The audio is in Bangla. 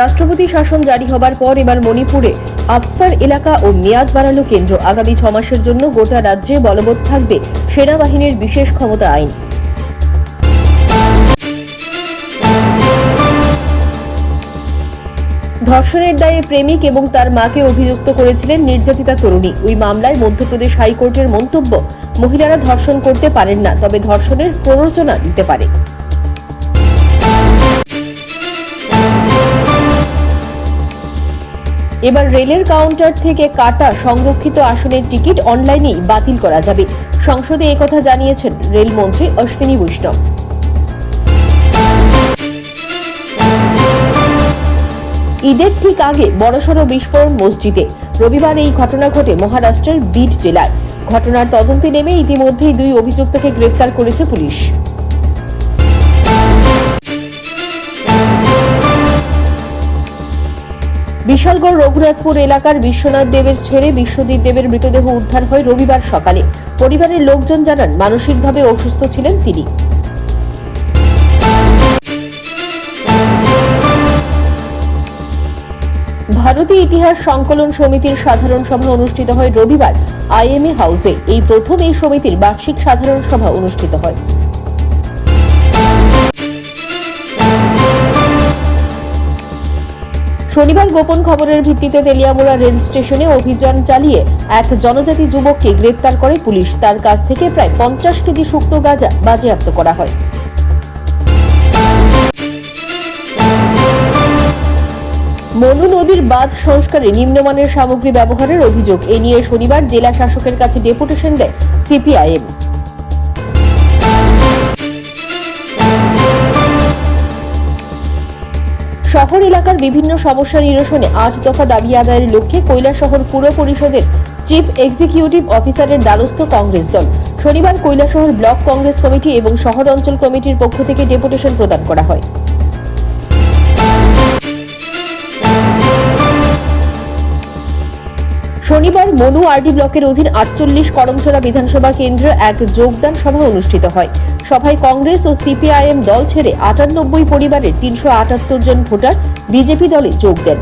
রাষ্ট্রপতি শাসন জারি হবার পর এবার মণিপুরে আফস্পার এলাকা ও মেয়াদ বাড়ালো কেন্দ্র। আগামী ছ মাসের জন্য গোটা রাজ্যে বলবৎ থাকবে সেনাবাহিনীর বিশেষ ক্ষমতা আইন। ধর্ষণের দায়ে প্রেমিক এবং তার মাকে অভিযুক্ত করেছিলেন নির্যাতিতা তরুণী। ওই মামলায় মধ্যপ্রদেশ হাইকোর্টের মন্তব্য, মহিলারা ধর্ষণ করতে পারেন না, তবে ধর্ষণের প্ররোচনা দিতে পারে। এবার রেলের কাউন্টার থেকে কাটা সংরক্ষিত আসনের টিকিট অনলাইনেই বাতিল করা যাবে। সংসদে একথা জানিয়েছেন রেলমন্ত্রী অশ্বিনী বৈষ্ণব। ঈদের ঠিক আগে বড়সড় বিস্ফোরণ মসজিদে। রবিবার এই ঘটনা ঘটে মহারাষ্ট্রের বিড জেলায়। ঘটনার তদন্তে নেমে ইতিমধ্যেই দুই অভিযুক্তকে গ্রেফতার করেছে পুলিশ। বিশালগড় রঘুনাথপুর এলাকার বিশ্বনাথ দেবের ছেলে বিশ্বজিৎ দেবের মৃতদেহ উদ্ধার হয় রবিবার সকালে। পরিবারের লোকজন জানান, মানসিকভাবে অসুস্থ ছিলেন তিনি। ভারতীয় ইতিহাস সংকলন সমিতির সাধারণ সভা অনুষ্ঠিত হয় রবিবার। আইএমএ হাউসে এই প্রথম এই সমিতির বার্ষিক সাধারণ সভা অনুষ্ঠিত হয়। শনিবার গোপন খবরের ভিত্তিতে তেলিয়ামুড়া রেল স্টেশনে অভিযান চালিয়ে এক জনজাতি যুবককে গ্রেপ্তার করে পুলিশ। তার কাছ থেকে প্রায় পঞ্চাশ কেজি শুকনো গাঁজা বাজেয়াপ্ত করা হয়। মনু নদীর বাঁধ সংস্কারে নিম্নমানের সামগ্রী ব্যবহারের অভিযোগ। এ নিয়ে শনিবার জেলা শাসকের কাছে ডেপুটেশন দেয় সিপিআইএম। শহর এলাকার বিভিন্ন সমস্যা নিরসনে আট দফা দাবি আদায়ের লক্ষ্যে কৈলাসহর পুর পরিষদের চিফ এক্সিকিউটিভ অফিসারের দ্বারস্থ কংগ্রেস দল। শনিবার কৈলাসহর ব্লক কংগ্রেস কমিটি এবং শহর অঞ্চল কমিটির পক্ষ থেকে ডেপুটেশন প্রদান করা হয়। শনিবার মনু আরডি ব্লকের অধীন আটচল্লিশ করমছড়া বিধানসভা কেন্দ্র এক যোগদান সভা অনুষ্ঠিত হয়। সভায় কংগ্রেস ও সিপিআইএম দল ছেড়ে আটানব্বই পরিবারের তিনশো আটাত্তর জন ভোটার বিজেপি দলে যোগ দেন।